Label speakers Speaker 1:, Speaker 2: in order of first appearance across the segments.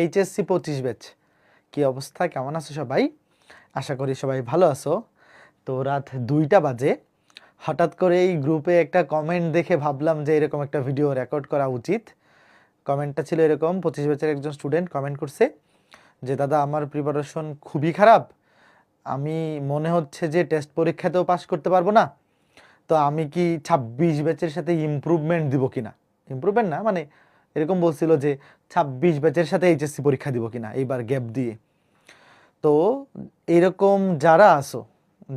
Speaker 1: HSC পঁচিশ batch. কি অবস্থা? কেমন আছো সবাই? আশা করি সবাই ভালো আছো। তো রাত দুইটা বাজে। হঠাৎ করে এই গ্রুপে একটা কমেন্ট দেখে ভাবলাম যে এরকম একটা ভিডিও রেকর্ড করা উচিত। কমেন্টটা ছিল এরকম, পঁচিশ ব্যাচের একজন স্টুডেন্ট কমেন্ট করছে যে, দাদা, আমার প্রিপারেশন খুবই খারাপ। আমি মনে হচ্ছে যে টেস্ট পরীক্ষাতেও পাস করতে পারব না। তো আমি কি ছাব্বিশ ব্যাচের সাথে ইমপ্রুভমেন্ট দিব কিনা? ইমপ্রুভমেন্ট না মানে এরকম বলছিল যে ছাব্বিশ ব্যাচের সাথে এইচএসসি পরীক্ষা দিব কিনা, এইবার গ্যাপ দিয়ে। তো এরকম যারা আসো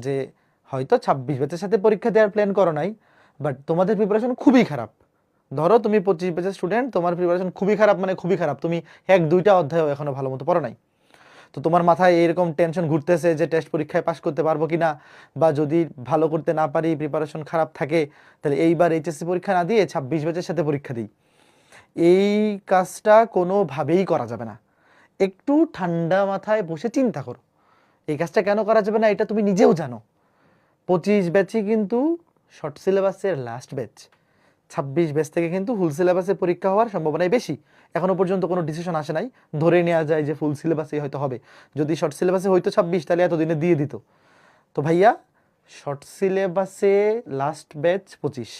Speaker 1: যে হয়তো ছাব্বিশ ব্যাচের সাথে পরীক্ষা দেওয়ার প্ল্যান করো নাই বাট তোমাদের প্রিপারেশন খুবই খারাপ। ধরো তুমি পঁচিশ ব্যাচের স্টুডেন্ট তোমার প্রিপারেশন খুবই খারাপ মানে খুবই খারাপ। তুমি এক, দুইটা অধ্যায়ও এখনও ভালো মতো পড়ো নাই। তো তোমার মাথায় এরকম টেনশন ঘুরতেছে যে টেস্ট পরীক্ষায় পাশ করতে পারব কিনা, বা যদি ভালো করতে না পারি প্রিপারেশন খারাপ থাকে, তাহলে এইবার এইচএসসি পরীক্ষা না দিয়ে ছাব্বিশ ব্যাচের সাথে পরীক্ষা দিই। এই কাজটা কোনোভাবেই করা যাবে না। একটু ঠান্ডা মাথায় বসে চিন্তা করো। এই কাজটা কেন করা যাবে না, এটা তুমি নিজেও জানো। পঁচিশ ব্যাচই কিন্তু শর্ট সিলেবাসের লাস্ট ব্যাচ ছাব্বিশ ব্যাচ থেকে কিন্তু ফুল সিলেবাসে পরীক্ষা হওয়ার সম্ভাবনাই বেশি। এখনও পর্যন্ত কোনো ডিসিশন আসে নাই। ধরে নেওয়া যায় যে ফুল সিলেবাসে হয়তো হবে। যদি শর্ট সিলেবাসে হয়তো ছাব্বিশ, তাহলে এতদিনে দিয়ে দিত। তো ভাইয়া শর্ট সিলেবাসে লাস্ট ব্যাচ পঁচিশ।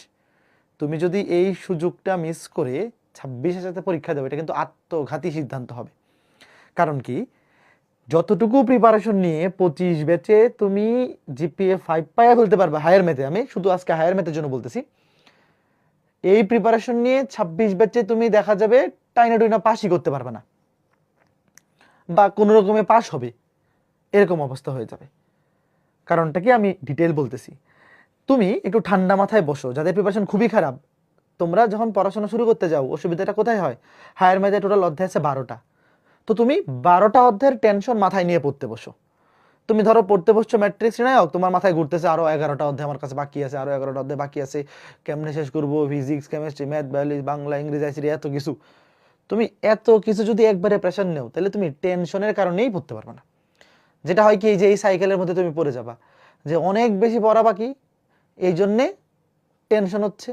Speaker 1: তুমি যদি এই সুযোগটা মিস করে ছাব্বিশের সাথে পরীক্ষা দেবে, এটা কিন্তু আত্মঘাতী সিদ্ধান্ত হবে। কারণ কি? যতটুকু প্রিপারেশন নিয়ে পঁচিশ ব্যাচে তুমি জিপিএ ফাইভ পায়া ফেলতে পারবে হায়ার ম্যাথে আমি শুধু আজকে হায়ার ম্যাথের জন্য বলতেছি। এই প্রিপারেশন নিয়ে ছাব্বিশ ব্যাচে তুমি দেখা যাবে টাইনা টুইনা পাসই করতে পারবে না। বা কোনো রকমে পাস হবে, এরকম অবস্থা হয়ে যাবে। কারণটা কি আমি ডিটেল বলতেছি। তুমি একটু ঠান্ডা মাথায় বসো, যাদের প্রিপারেশন খুবই খারাপ তোমরা যখন পড়াশোনা শুরু করতে যাও, অসুবিধাটা কোথায় হয়? হায়ার ম্যাথে টোটাল অধ্যায় আছে বারোটা। তো তুমি বারোটা অধ্যায়ের টেনশন মাথায় নিয়ে পড়তে বসো। তুমি ধরো পড়তে বসছো ম্যাট্রিক্স নায়ক তোমার মাথায় ঘুরতেছে আরও এগারোটা অধ্যায় আমার কাছে বাকি আছে, আরও এগারোটা অধ্যায় বাকি আছে। কেমনে শেষ করব? Physics chemistry math biology Bangla, ইংরেজি আইসিডি এত কিছু। তুমি এত কিছু যদি একবারে প্রেশার নেও, তাহলে তুমি টেনশনের কারণেই পড়তে পারবে না। যেটা হয় কি, এই যে এই সাইকেলের মধ্যে তুমি পড়ে যাবা। যে অনেক বেশি পড়া বাকি, এই জন্যে টেনশন হচ্ছে।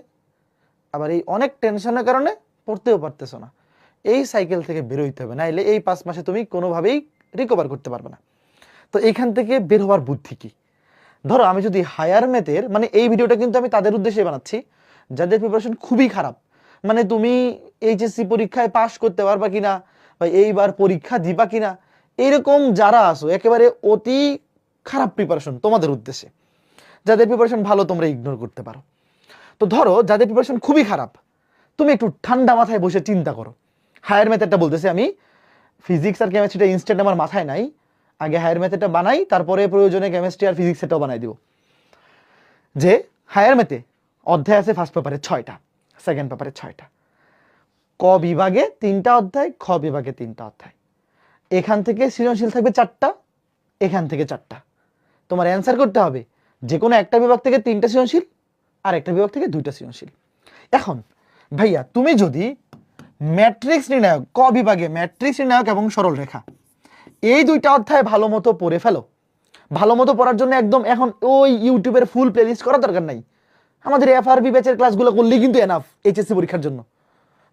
Speaker 1: আবার এই অনেক টেনশনের কারণে পড়তেও পারতেছো না। এই সাইকেল থেকে বেরোইতে হবে, নাইলে এই পাঁচ মাসে তুমি কোনোভাবেই রিকভার করতে পারবে না। তো এইখান থেকে বের হওয়ার বুদ্ধি কি? ধরো আমি যদি হায়ার ম্যাথের মানে এই ভিডিওটা কিন্তু আমি তাদের উদ্দেশ্যে বানাচ্ছি, যাদের প্রিপারেশন খুবই খারাপ। মানে তুমি এইচএসসি পরীক্ষায় পাশ করতে পারবা কিনা, বা এইবার পরীক্ষা দিবা কিনা, এরকম যারা আসো একেবারে অতি খারাপ প্রিপারেশন তোমাদের উদ্দেশ্যে। যাদের প্রিপারেশন ভালো তোমরা ইগনোর করতে পারো। তো ধরো, যাদের প্রিপারেশন খুবই খারাপ, তুমি একটু ঠান্ডা মাথায় বসে চিন্তা করো। হায়ার ম্যাথেডটা বলতেছি আমি ফিজিক্স আর কেমিস্ট্রিটা ইনস্ট্যান্ট আমার মাথায় নাই। আগে হায়ার ম্যাথেডটা বানাই, তারপরে প্রয়োজনে কেমিস্ট্রি আর ফিজিক্সেরটাও বানাই দিব। যে হায়ার ম্যাথে অধ্যায় আছে ফার্স্ট পেপারে ছয়টা সেকেন্ড পেপারে ছয়টা। ক বিভাগে তিনটা অধ্যায়, খ বিভাগে তিনটা অধ্যায়। এখান থেকে সৃজনশীল থাকবে চারটা, এখান থেকে চারটা। তোমার অ্যান্সার করতে হবে, যে কোনো একটা বিভাগ থেকে তিনটা সৃজনশীল আর একটা বিভাগ থেকে দুইটা সৃজনশীল। এখন, ভাইয়া, তুমি যদি ম্যাট্রিক্স নির্ণায়ক, ক বিভাগে ম্যাট্রিক্স নির্ণায়ক এবং সরল রেখা, এই দুইটা অধ্যায় ভালো মতো পড়ে ফেলো। ভালো মতো পড়ার জন্য একদম এখন ওই ইউটিউবের ফুল প্লেলিস্ট করার দরকার নাই। আমাদের এফ এফআরবি ব্যাচের ক্লাসগুলো করলেই কিন্তু এনাফ এইচএসসি পরীক্ষার জন্য।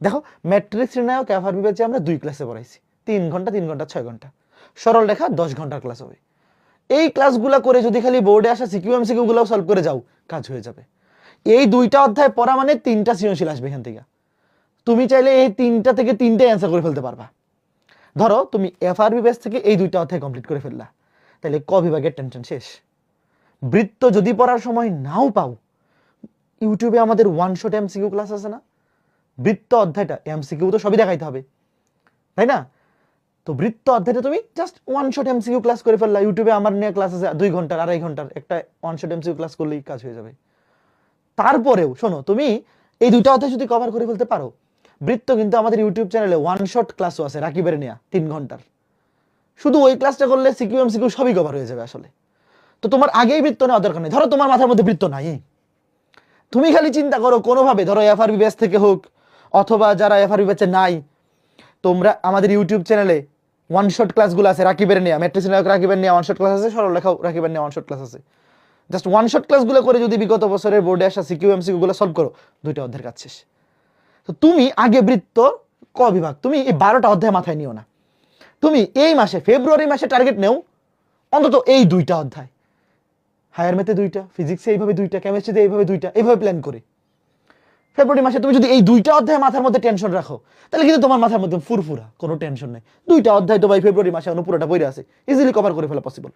Speaker 1: দেখো ম্যাট্রিক্স নির্ণায়ক এফআরবি ব্যাচে আমরা দুই ক্লাসে পড়াইছি। তিন ঘণ্টা তিন ঘণ্টা, ছয় ঘণ্টা। সরল রেখা দশ ঘণ্টার ক্লাস হবে। এই ক্লাসগুলো করে যদি খালি বোর্ডে আসা সিকিউ এমসিকিউ গুলো সলভ করে যাও, কাজ হয়ে যাবে। এই দুইটা অধ্যায় পড়া মানে তিনটা সৃজনশীল আসবে এখান থেকে। তুমি চাইলে এই তিনটা থেকে তিনটে অ্যান্সার করে ফেলতে পারবা। ধরো, তুমি এফআরবি বেস থেকে এই দুইটা অধ্যায় কমপ্লিট করে ফেললা। তাহলে ক বিভাগের টেনশন শেষ। বৃত্ত যদি পড়ার সময় নাও পাও ইউটিউবে আমাদের ওয়ান শট এমসিকিউ ক্লাস আছে না? বৃত্ত অধ্যায়টা এমসিকিউ তো সবই দেখাইতে হবে। তাই না? তো বৃত্ত অধ্যায়টা তুমি just one shot MCQ class করে ফেললা। ইউটিউবে আমার নিয়ে ক্লাস আছে দুই ঘণ্টার, আড়াই ঘণ্টার, একটা ওয়ান শট এমসিকিউ ক্লাস করলেই কাজ হয়ে যাবে। তারপরেও, শোনো, তুমি এই দুইটা অধ্যায় যদি কভার করে ফেলতে পারো, বৃত্ত কিন্তু আমাদের ইউটিউব চ্যানেলে ওয়ান শট ক্লাসও আছে, রাকিবের নেয়া, তিন ঘণ্টার। শুধু ওই ক্লাসটা করলে সিকিউ, এমসিকিউ সবই কভার হয়ে যাবে আসলে। তো তোমার আগেই বৃত্ত নেওয়া দরকার নেই। ধরো তোমার মাথার মধ্যে বৃত্ত নাই তুমি খালি চিন্তা করো, কোনোভাবে, ধরো এফআরবি ব্যাচ থেকে হোক, অথবা যারা এফআরবি ব্যাচে নাই, তোমরা আমাদের ইউটিউব চ্যানেলে ওয়ান শট ক্লাসগুলো আছে, রাকিবের নেয়া ম্যাট্রিক্স নায়ক রাকিবের নেয়া ওয়ান শট ক্লাস আছে, সরল লেখাও রাকিবের নেয়া ওয়ান শট ক্লাস আছে। জাস্ট ওয়ান শট ক্লাসগুলো করে যদি বিগত বছরের বোর্ডে আসা সিকিউ এমসিকিউ গুলো সলভ করো, দুইটা অধ্যায়ের কাজ শেষ। তো তুমি আগে বৃত্ত, ক বিভাগ? তুমি এই বারোটা অধ্যায় মাথায় নিও না। তুমি এই মাসে, ফেব্রুয়ারি মাসে টার্গেট নেও, অন্তত এই দুইটা অধ্যায়। হায়ার ম্যাথে দুইটা ফিজিক্সে এইভাবে দুইটা কেমিস্ট্রিতে এইভাবে দুইটা, এইভাবে প্ল্যান করে। ফেব্রুয়ারি মাসে তুমি যদি এই দুইটা অধ্যায় মাথার মধ্যে টেনশন রাখো, তাহলে কিন্তু তোমার মাথার মধ্যে ফুরফুরা, কোনো টেনশন নেই। দুইটা অধ্যায় তো ভাই ফেব্রুয়ারি মাসে পুরোটা বইরে আছে ইজিলি কভার করে ফেলা পসিবল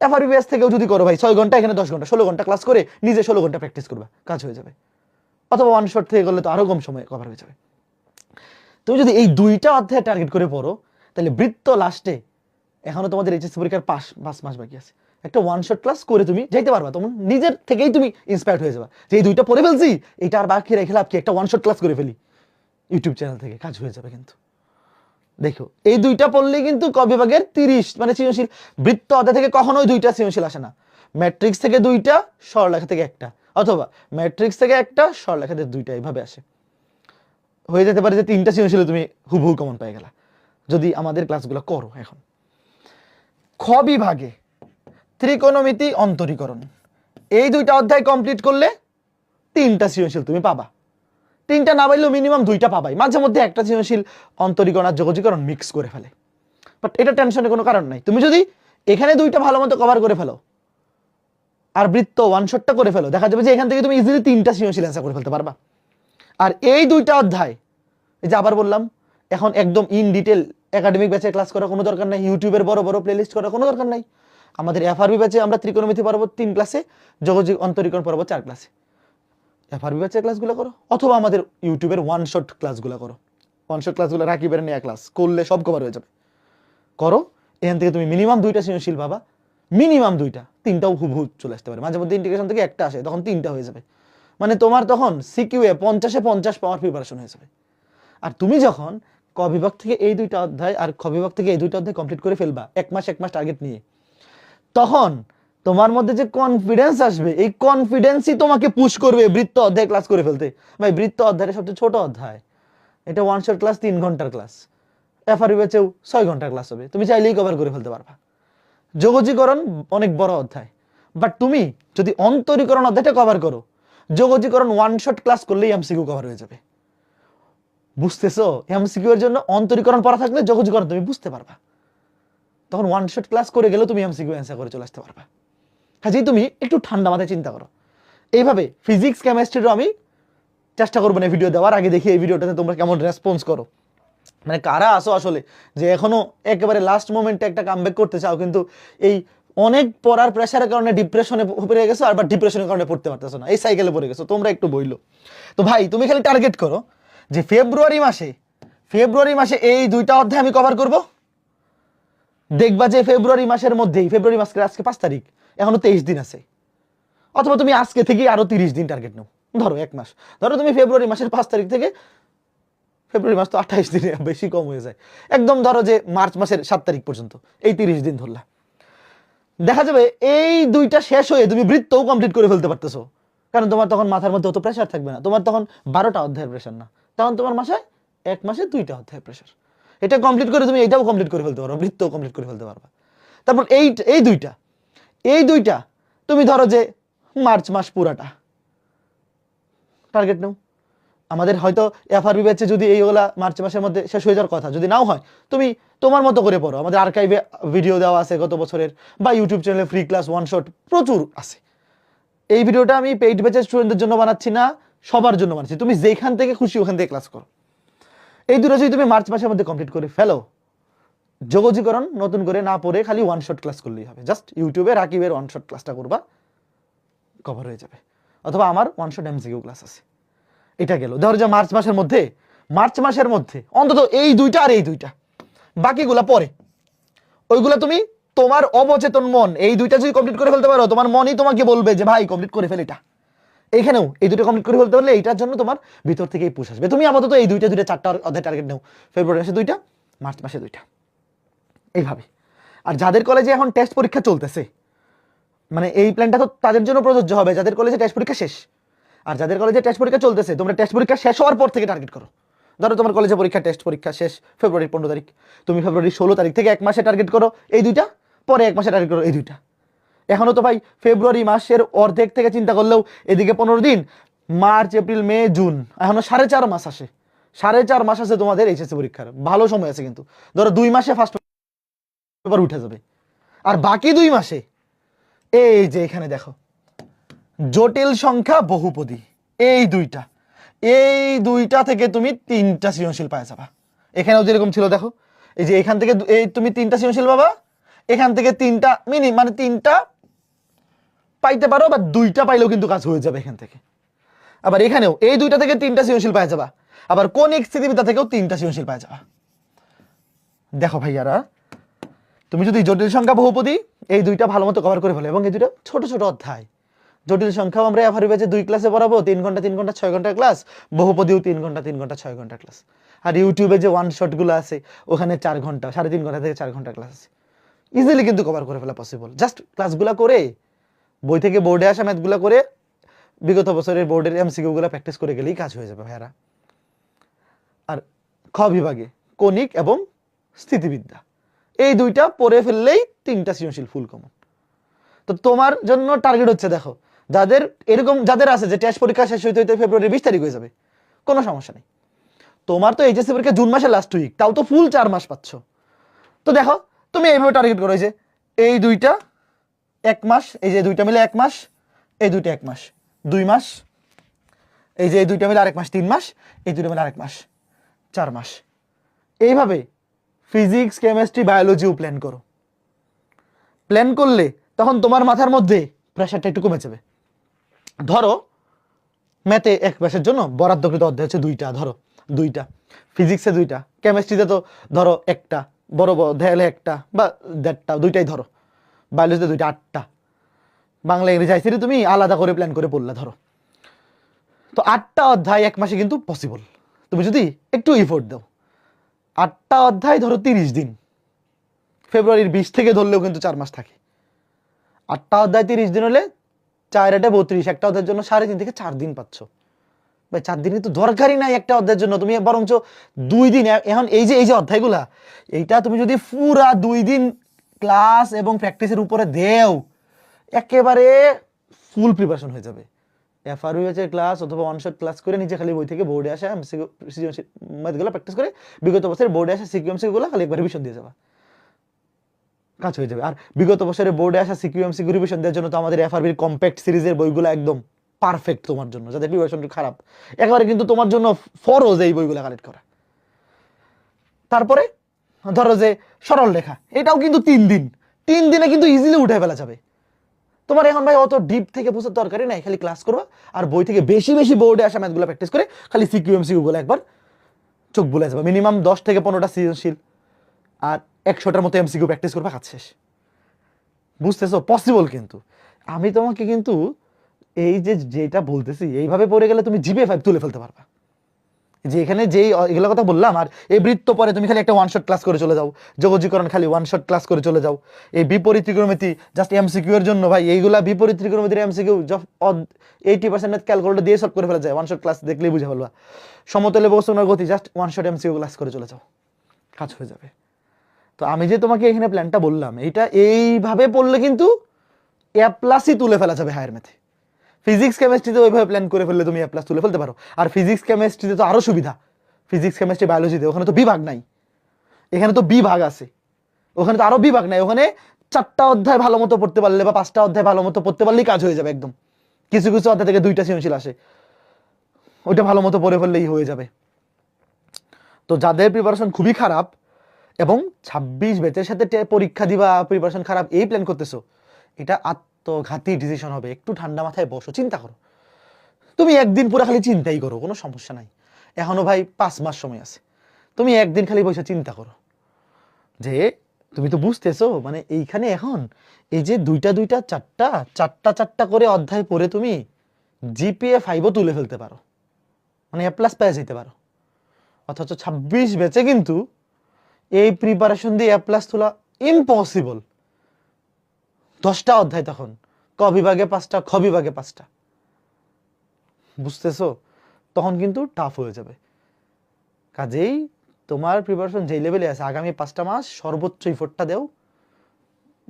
Speaker 1: এফআরবিএস থেকেও যদি করো ভাই, ছয় ঘণ্টা, এখানে দশ ঘণ্টা, ষোলো ঘণ্টা ক্লাস করে নিজে ষোলো ঘণ্টা প্র্যাকটিস করবা, কাজ হয়ে যাবে। অথবা ওয়ান শট থেকে করলে তো আরও কম সময় কভার হয়ে যাবে। তুমি যদি এই দুইটা অধ্যায় টার্গেট করে পড়ো, তাহলে বৃত্ত লাস্টে এখনও তোমাদের এইচএসসি পরীক্ষার পাঁচ পাঁচ মাস বাকি আছে। একটা ওয়ান শট ক্লাস করে তুমি যাইতে পারবা, তোমার নিজের থেকেই তুমি ইন্সপায়ার্ড হয়ে যাবা। যে এই দুইটা পড়ে ফেলছি, এটা আর বাকি রেখে লাভ কি? একটা ওয়ান শট ক্লাস করে ফেলি। ইউটিউব চ্যানেল থেকে কাজ হয়ে যাবে কিন্তু। দেখো, এই দুইটা পড়লেই কিন্তু ক বিভাগের তিরিশ মানে সৃজনশীল। বৃত্ত অধ্যায় থেকে কখনোই দুইটা সৃজনশীল আসে না। ম্যাট্রিক্স থেকে দুইটা সরলেখা থেকে একটা। অথবা ম্যাট্রিক্স থেকে একটা সরলেখা থেকে দুইটা, এইভাবে আসে। হয়ে যেতে পারে যে তিনটা সৃজনশীল তুমি হুবহু কমন পেয়ে গেলা। যদি আমাদের ক্লাসগুলো করো এখন। খ বিভাগে ত্রিকোণমিতি অন্তরীকরণ। এই দুইটা অধ্যায় কমপ্লিট করলে তিনটা সৃজনশীল তুমি পাবা। তিনটা না পাইলেও মিনিমাম দুইটা পাবাই। মাঝে মধ্যে একটা সৃজনশীল অন্তরীকরণ আর মিক্স করে ফেলে। বাট এটা টেনশনের কোনো কারণ নাই। তুমি যদি এখানে দুইটা ভালো মতো কভার করে ফেলো, আর বৃত্ত ওয়ান শটটা করে ফেলো, দেখা যাবে যে এখান থেকে তুমি ইজিলি তিনটা সৃজনশীল অ্যান্সার করে ফেলতে পারবা। আর এই দুইটা অধ্যায়, এই যে আবার বললাম, এখন একদম ইন ডিটেল একাডেমিক ব্যাচে ক্লাস করার কোনো দরকার নাই ইউটিউবের বড় বড় প্লেলিস্ট করার কোনো দরকার নাই। আমাদের এফআরবি ব্যাচে আমরা ত্রিকোণমিতি পর্ব তিন ক্লাসে যোগাযোগ অন্তরীকরণ পর্ব চার ক্লাসে এফআরবি ব্যাচের ক্লাসগুলো করো, অথবা আমাদের ইউটিউবের ওয়ান শট ক্লাসগুলো করো। ওয়ান শট ক্লাসগুলো রাকিবের নেওয়া ক্লাস করলে সব কভার হয়ে যাবে। করো, এখান থেকে তুমি মিনিমাম দুইটা সৃজনশীল পাবা। মিনিমাম দুইটা, তিনটাও হুবহু চলে আসতে পারে। মাঝে মধ্যে ইন্টিগ্রেশন থেকে একটা আসে, তখন তিনটা হয়ে যাবে। মানে তোমার তখন সিকিউএ পঞ্চাশে পঞ্চাশ পাওয়ার প্রিপারেশন হয়ে যাবে। আর তুমি যখন ক বিভাগ থেকে এই দুইটা অধ্যায় আর খ বিভাগ থেকে এই দুইটা অধ্যায় কমপ্লিট করে ফেলবা, এক মাস এক মাস টার্গেট নিয়ে, তখন তোমার মধ্যে যে কনফিডেন্স আসবে, এই কনফিডেন্সই তোমাকে পুশ করবে বৃত্ত অধ্যায় ক্লাস করে ফেলতে। ভাই, বৃত্ত অধ্যায়ের সবচেয়ে ছোট অধ্যায়। এটা ওয়ান শট ক্লাস তিন ঘণ্টার ক্লাস এফআরবি বেচেও ছয় ঘণ্টার ক্লাস হবে। তুমি চাইলেই কভার করে ফেলতে পারবা। যোগজীকরণ অনেক বড় অধ্যায়। বাট তুমি যদি অন্তরীকরণ অধ্যায়টা কভার করো, যোগজীকরণ ওয়ান শট ক্লাস করলেই এমসিকিউ কভার হয়ে যাবে। বুঝতেছো? এমসিকিউ এর জন্য অন্তরীকরণ পড়া থাকলে যোগজীকরণ তুমি বুঝতে পারবা। তখন ওয়ান শট ক্লাস করে গেলেও তুমি এমসিকিউ অ্যান্সার করে চলে আসতে পারবা। কাজেই তুমি একটু ঠান্ডা মাথায় চিন্তা করো। এইভাবে ফিজিক্স কেমিস্ট্রিরও আমি চেষ্টা করব না ভিডিও দেওয়ার। আগে দেখি এই ভিডিওটাতে তোমরা কেমন রেসপন্স করো। মানে কারা আসো আসলে? যে এখনও একেবারে লাস্ট মোমেন্টে একটা কামব্যাক করতে চাও, কিন্তু এই অনেক পড়ার প্রেশারের কারণে ডিপ্রেশনে পড়ে গেছো আর বা ডিপ্রেশনের কারণে পড়তে পারতেছো না। এই সাইকেলে পড়ে গেছো, তোমরা একটু বইলো। তো ভাই, তুমি খালি টার্গেট করো যে ফেব্রুয়ারি মাসে ফেব্রুয়ারি মাসে এই দুইটা অধ্যায় আমি কভার করব। দেখবা যে ফেব্রুয়ারি মাসের মধ্যেই ফেব্রুয়ারি মাসের আজকে পাঁচ তারিখ এখনও তেইশ দিন আছে। অথবা তুমি আজকে থেকে আরও তিরিশ দিন টার্গেট নাও। ধরো এক মাস। ধরো তুমি ফেব্রুয়ারি মাসের পাঁচ তারিখ থেকে ফেব্রুয়ারি মাস তো আঠাইশ দিনে বেশি কম হয়ে যায়। একদম ধরো যে মার্চ মাসের সাত তারিখ পর্যন্ত, এই তিরিশ দিন ধরলা। দেখা যাবে এই দুইটা শেষ হয়ে তুমি বৃত্তও কমপ্লিট করে ফেলতে পারতেছো। কারণ তোমার তখন মাথার মধ্যে অত প্রেশার থাকবে না। তোমার তখন বারোটা অধ্যায়ের প্রেশার না। তখন তোমার মাসায় এক মাসে দুইটা অধ্যায়ের প্রেশার এটা কমপ্লিট করে তুমি এটাও কমপ্লিট করে ফেলতে পারো বৃত্তও কমপ্লিট করে ফেলতে পারবা। তারপর এই এই দুইটা। এই দুইটা, তুমি ধরো যে মার্চ মাস পুরাটা। টার্গেট নাও। আমাদের হয়তো এফআরবি ব্যাচে যদি এইগুলা মার্চ মাসের মধ্যে শেষ হয়ে যাওয়ার কথা, যদি নাও হয়, তুমি তোমার মতো করে পড়ো। আমাদের আর্কাইভে ভিডিও দেওয়া আছে গত বছরের, বা ইউটিউব চ্যানেলে ফ্রি ক্লাস ওয়ান শট প্রচুর আছে। এই ভিডিওটা আমি পেইড ব্যাচের স্টুডেন্টদের জন্য বানাচ্ছি না, সবার জন্য বানাচ্ছি। তুমি যেখান থেকে খুশি ওখান থেকে ক্লাস করো। এই দুটো যদি তুমি মার্চ মাসের মধ্যে কমপ্লিট করে ফেলো যোগজীকরণ নতুন করে না পড়ে খালি ওয়ান শট ক্লাস করলেই হবে। জাস্ট ইউটিউবে রাকিবের ওয়ান শট ক্লাসটা করবা কভার হয়ে যাবে। অথবা আমার ওয়ান শট এমসিকিউ ক্লাস আছে। এটা গেল। ধরো যে মার্চ মাসের মধ্যে, মার্চ মাসের মধ্যে, অন্তত এই দুইটা আর এই দুইটা, বাকিগুলা পরে। ওইগুলা তুমি তোমার অবচেতন মন, এই দুইটা যদি কমপ্লিট করে ফেলতে পারো, তোমার মনই তোমাকে বলবে যে, ভাই কমপ্লিট করে ফেল এটা। এইখানেও এই দুটো কমপ্লিট করে ফেলতে পারলে এইটার জন্য তোমার ভিতর থেকেই পুষ আসবে। তুমি আপাতত এই দুইটা দুইটা, চারটা অধ্যায় টার্গেট নাও। ফেব্রুয়ারি মাসে দুইটা, মার্চ মাসে দুইটা। এইভাবে। আর যাদের কলেজে এখন টেস্ট পরীক্ষা চলতেছে মানে এই প্ল্যানটা তো তাদের জন্য প্রযোজ্য হবে, যাদের কলেজে টেস্ট পরীক্ষা শেষ। আর যাদের কলেজে টেস্ট পরীক্ষা চলতেছে, তোমরা টেস্ট পরীক্ষা শেষ হওয়ার পর থেকে টার্গেট করো। ধরো তোমার কলেজে পরীক্ষা টেস্ট পরীক্ষা শেষ ফেব্রুয়ারি পনেরো তারিখ। তুমি ফেব্রুয়ারি ষোলো তারিখ থেকে এক মাসে টার্গেট করো, এই দুইটা, পরে এক মাসে টার্গেট করো, এই দুইটা। এখনও তো ভাই ফেব্রুয়ারি মাসের অর্ধেক থেকে চিন্তা করলেও এদিকে পনেরো দিন, মার্চ, এপ্রিল, মে, জুন, এখনও সাড়ে চার মাস আসে। সাড়ে চার মাস আছে তোমাদের এইচএসসি পরীক্ষার, ভালো সময় আছে কিন্তু। ধরো দুই মাসে ফার্স্ট পেপার উঠে যাবে। আর বাকি দুই মাসে, এই যে এখানে দেখো, জটিল সংখ্যা বহুপদী, এই দুইটা এই দুইটা থেকে তুমি তিনটা সৃজনশীল পাওয়া যাবা। এখানেও যেরকম ছিল, দেখো, এই যে এখান থেকে এই তুমি তিনটা সৃজনশীল পাবা, এখান থেকে তিনটা মিনি মানে তিনটা পাইতে পারো, বা দুইটা পাইলেও কিন্তু কাজ হয়ে যাবে এখান থেকে। আবার এখানেও, এই দুইটা থেকে তিনটা সৃজনশীল পাওয়া যাবা, আবার কোন এক স্থিতিবিদ্যা থেকেও তিনটা সৃজনশীল পাওয়া যাবা। দেখো ভাইয়ারা তুমি যদি জটিল সংখ্যা বহুপদী, এই দুইটা ভালো মতো কভার করে ফেলো। এবং এই দুইটা ছোট ছোট অধ্যায়। জটিল সংখ্যাও আমরা এভারি ব্যাচে দুই ক্লাসে পড়াবো, তিন ঘণ্টা তিন ঘণ্টা, ছয় ঘণ্টা ক্লাস বহুপদীও তিন ঘণ্টা তিন ঘণ্টা, ছয় ঘণ্টা ক্লাস আর ইউটিউবে যে ওয়ান শটগুলো আছে, ওখানে চার ঘণ্টা, সাড়ে তিন ঘণ্টা থেকে চার ঘণ্টা ক্লাস আছে। ইজিলি কিন্তু কভার করে ফেলা পসিবল জাস্ট ক্লাসগুলো করে, বই থেকে বোর্ডে আসা ম্যাথগুলো করে, বিগত বছরের বোর্ডের এমসিকিউগুলো প্র্যাকটিস করে গেলেই কাজ হয়ে যাবে ভাইয়ারা। আর খ বিভাগে, কণিক এবং স্থিতিবিদ্যা। এই দুইটা পড়ে ফেললেই তিনটা সৃজনশীল ফুল কমন তো তোমার জন্য টার্গেট হচ্ছে, দেখো, যাদের এরকম, যাদের আছে যে টেস্ট পরীক্ষা শেষ হইতে হইতে ফেব্রুয়ারি বিশ তারিখ হয়ে যাবে, কোনো সমস্যা নেই। তোমার তো এইচএসসি পরীক্ষা জুন মাসে লাস্ট উইক তাও তো ফুল চার মাস পাচ্ছ। তো দেখো, তুমি এইভাবে টার্গেট করো যে, এই দুইটা এক মাস, এই যে দুইটা মিলে এক মাস, এই দুইটা এক মাস, দুই মাস, এই যে এই দুইটা মিলে আরেক মাস, তিন মাস, এই দুইটা মিলে আরেক মাস, চার মাস। এইভাবে ফিজিক্স কেমিস্ট্রি বায়োলজিও প্ল্যান করো। প্ল্যান করলে তখন তোমার মাথার মধ্যে প্রেশারটা একটু কমে যাবে। ধরো ম্যাথে এক মাসের জন্য বরাদ্দকৃত অধ্যায় হচ্ছে দুইটা, ধরো, দুইটা। ফিজিক্সে দুইটা কেমিস্ট্রিতে তো ধরো একটা, বড় বড় অধ্যায় হলে একটা, বা দেড়টা, দুইটাই ধরো। বায়োলজিতে দুইটা, আটটা। বাংলা, ইংরেজি, আইসিটি তুমি আলাদা করে প্ল্যান করে পড়লে, ধরো। তো আটটা অধ্যায় এক মাসে কিন্তু পসিবল তুমি যদি একটু ইফোর্ট দাও। আটটা অধ্যায় ধরো তিরিশ দিন। ফেব্রুয়ারির বিশ থেকে ধরলেও কিন্তু চার মাস থাকে। আটটা অধ্যায় তিরিশ দিন হলে চার আটে বত্রিশ, একটা অধ্যায়ের জন্য সাড়ে তিন থেকে চার দিন পাচ্ছ। ভাই, চার দিনই তো দরকারই নাই একটা অধ্যায়ের জন্য। তুমি বরঞ্চ দুই দিন এখন এই যে এই যে অধ্যায়গুলা, এইটা তুমি যদি পুরা দুই দিন ক্লাস এবং প্র্যাকটিসের উপরে দেও, একেবারে ফুল প্রিপারেশন হয়ে যাবে। এফআরইউ হচ্ছে ক্লাস অথবা ওয়ান শট ক্লাস করে নিজে খালি বই থেকে বোর্ডে আসা ম্যাথগুলো প্র্যাকটিস করে, বিগত বছরের বোর্ডে আসা সিকিউএমসিগুলো খালি একবার রিভিশন দিয়ে যাবা। কাজ হয়ে যাবে। আর বিগত বছরে বোর্ডে আসা সিকিউএমসি রিভিশন দেওয়ার জন্য তো আমাদের এফআরবির কম্প্যাক্ট সিরিজের বইগুলো একদম পারফেক্ট তোমার জন্য, যাদের প্রিপারেশন খারাপ। একেবারে কিন্তু তোমার জন্য ফরজ এই বইগুলো কালেক্ট করা। তারপরে ধরো যে সরল লেখা এটাও কিন্তু তিন দিন। তিন দিনে কিন্তু ইজিলি উঠে ফেলা যাবে। তোমার এখন ভাই অত ডিপ থেকে বোঝার দরকারই নাই, খালি ক্লাস করবা, আর বই থেকে বেশি বেশি বোর্ডে আসা ম্যাথগুলো প্র্যাকটিস করে খালি সিকিউএমসি গুলো একবার চোখ বলে যাবে। মিনিমাম দশ থেকে পনেরোটা সৃজনশীল আর একশোটার মতো এমসিকিউ প্র্যাকটিস করবে কাজ শেষ। বুঝতেছো? পসিবল কিন্তু। আমি তোমাকে কিন্তু এই যে যেটা বলতেছি, এইভাবে পড়ে গেলে তুমি জিবে ফাইভ তুলে ফেলতে পারবা। যে এখানে যেই এগুলো কথা বললাম, আর এই বৃত্ত পরে তুমি খালি একটা ওয়ান শট ক্লাস করে চলে যাও। যোগজীকরণ খালি ওয়ান শট ক্লাস করে চলে যাও। এই বিপরীত ত্রিকোণমিতি জাস্ট এমসিকিউ এর জন্য ভাই, এইগুলা বিপরীত ত্রিকোণমিতির এমসিকিউ এইটি পার্সেন্ট ক্যালকুলেটর দিয়ে সলভ করে ফেলা যায়। ওয়ান শট ক্লাস দেখলেই বুঝে ফেলবা। সমতলে বস্তুনার গতি just one shot MCQ class করে চলে যাও। কাজ হয়ে যাবে। তো আমি যে তোমাকে এখানে প্ল্যানটা বললাম, এইটা এইভাবে পড়লে কিন্তু এ প্লাসই তুলে ফেলা যাবে হায়ার ম্যাথে ফিজিক্স কেমিস্ট্রিতে ওইভাবে প্ল্যান করে ফেললে তুমি এ প্লাস তুলে ফেলতে পারো। আর ফিজিক্স কেমিস্ট্রিতে তো আরও সুবিধা। ফিজিক্স কেমিস্ট্রি বায়োলজিতে ওখানে তো বিভাগ নাই। এখানে তো বিভাগ আছে। ওখানে তো আরও বিভাগ নাই। ওখানে চারটা অধ্যায় ভালো মতো পড়তে পারলে বা পাঁচটা অধ্যায় ভালো মতো পড়তে পারলেই কাজ হয়ে যাবে একদম। কিছু কিছু অধ্যায় থেকে দুইটা সৃজনশীল আসে। ওইটা ভালো মতো পড়ে ফেললেই হয়ে যাবে। তো যাদের প্রিপারেশন খুবই খারাপ এবং ছাব্বিশ ব্যাচের সাথে পরীক্ষা দিবা প্রিপারেশন খারাপ, এই প্ল্যান করতেছো, এটা আত্মঘাতী ডিসিশন হবে। একটু ঠান্ডা মাথায় বসো, চিন্তা করো। তুমি একদিন পুরো খালি চিন্তাই করো, কোনো সমস্যা নাই। এখনও ভাই পাঁচ মাস সময় আছে। তুমি একদিন খালি বসে চিন্তা করো। যে তুমি তো বুঝতেছো মানে এইখানে এখন এই যে দুইটা দুইটা চারটা চারটা চারটা করে অধ্যায় পড়ে তুমি জিপিএ ফাইভও তুলে ফেলতে পারো। মানে এ প্লাস পেয়ে যেতে পারো। অথচ ছাব্বিশ বেচে কিন্তু এই প্রিপারেশন দিয়ে এ প্লাস তোলা ইম্পসিবল দশটা অধ্যায় তখন। ক বিভাগে পাঁচটা, খ বিভাগে পাঁচটা। বুঝতেছো? তখন কিন্তু টাফ হয়ে যাবে। কাজেই তোমার প্রিপারেশন যেই লেভেলে আছে, আগামী পাঁচটা মাস সর্বোচ্চ ইফোর্টটা দেও।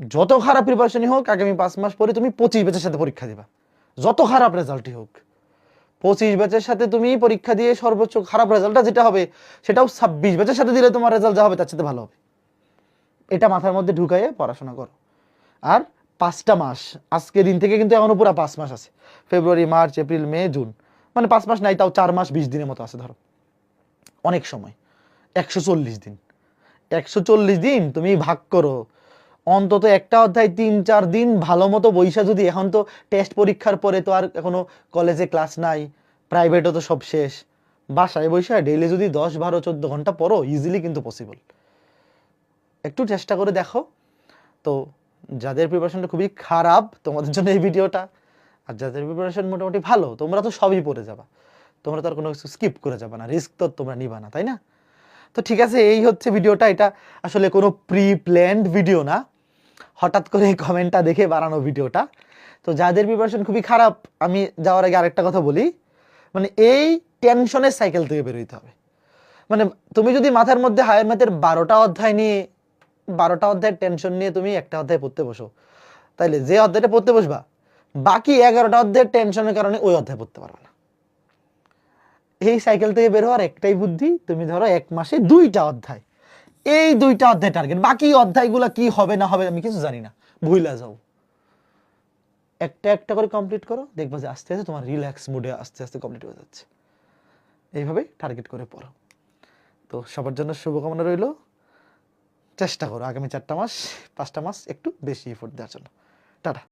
Speaker 1: যত খারাপ প্রিপারেশনই হোক, আগামী পাঁচ মাস পরে তুমি পঁচিশ বেচের সাথে পরীক্ষা দিবা। যত খারাপ রেজাল্টই হোক। পঁচিশ ব্যাচের সাথে তুমি পরীক্ষা দিয়ে সর্বোচ্চ খারাপ রেজাল্টটা যেটা হবে, সেটাও ছাব্বিশ ব্যাচের সাথে দিলে তোমার রেজাল্ট যা হবে, তার সাথে ভালো হবে। এটা মাথার মধ্যে ঢুকাইয়ে পড়াশোনা করো। আর পাঁচটা মাস। আজকে দিন থেকে কিন্তু এখনও পুরো পাঁচ মাস আছে। February, March, April, May, June. মানে পাঁচ মাস নাই, তাও চার মাস বিশ দিনের মতো আছে, ধরো। অনেক সময়। একশো চল্লিশ দিন। একশো চল্লিশ দিন তুমি ভাগ করো। অন্তত একটা অধ্যায় তিন, চার দিন ভালো মতো বইসা যদি এখন তো টেস্ট পরীক্ষার পরে তো আর এখনও কলেজে ক্লাস নাই প্রাইভেটও তো সব শেষ। বাসায় বইসা ডেইলি যদি দশ, বারো, চোদ্দ ঘণ্টা পড়ো ইজিলি কিন্তু পসিবল একটু চেষ্টা করে দেখো। তো যাদের প্রিপারেশনটা খুবই খারাপ, তোমাদের জন্য এই ভিডিওটা আর যাদের প্রিপারেশন মোটামুটি ভালো, তোমরা তো সবই পড়ে যাবা। তোমরা তো আর কোনো কিছু স্কিপ করে যাবে না রিস্ক তো তোমরা নিবা না, তাই না? তো ঠিক আছে, এই হচ্ছে ভিডিওটা এটা আসলে কোনো প্রি প্ল্যান্ড ভিডিও না। হঠাৎ করে এই কমেন্টটা দেখে বানানো ভিডিওটা তো যাদের প্রিপারেশন খুবই খারাপ, আমি যাওয়ার আগে আরেকটা কথা বলি। মানে এই টেনশনের সাইকেল থেকে বেরোইতে হবে। মানে তুমি যদি মাথার মধ্যে হায়ার ম্যাথের বারোটা অধ্যায় নিয়ে বারোটা অধ্যায়ের টেনশন নিয়ে তুমি একটা অধ্যায় পড়তে বসো। তাইলে যে অধ্যায়টা পড়তে বসবা, বাকি এগারোটা অধ্যায়ের টেনশনের কারণে ওই অধ্যায় পড়তে পারবে না। এই সাইকেল থেকে বের হওয়ার একটাই বুদ্ধি, তুমি ধরো এক মাসে দুইটা অধ্যায়। এই দুইটা অধ্যায় টার্গেট বাকি অধ্যায়গুলো কি হবে না হবে আমি কিছু জানি না, ভুইলা যাও। একটা একটা করে কমপ্লিট করো, দেখবা যে আস্তে আস্তে তোমার রিল্যাক্স মুডে আস্তে আস্তে কমপ্লিট হয়ে যাচ্ছে। এইভাবে টার্গেট করে পড়ো। তো সবার জন্য শুভকামনা রইল। চেষ্টা করো আগামী চারটা মাস পাঁচটা মাস একটু বেশি এফোর্ট দেওয়ার জন্য। টাটা।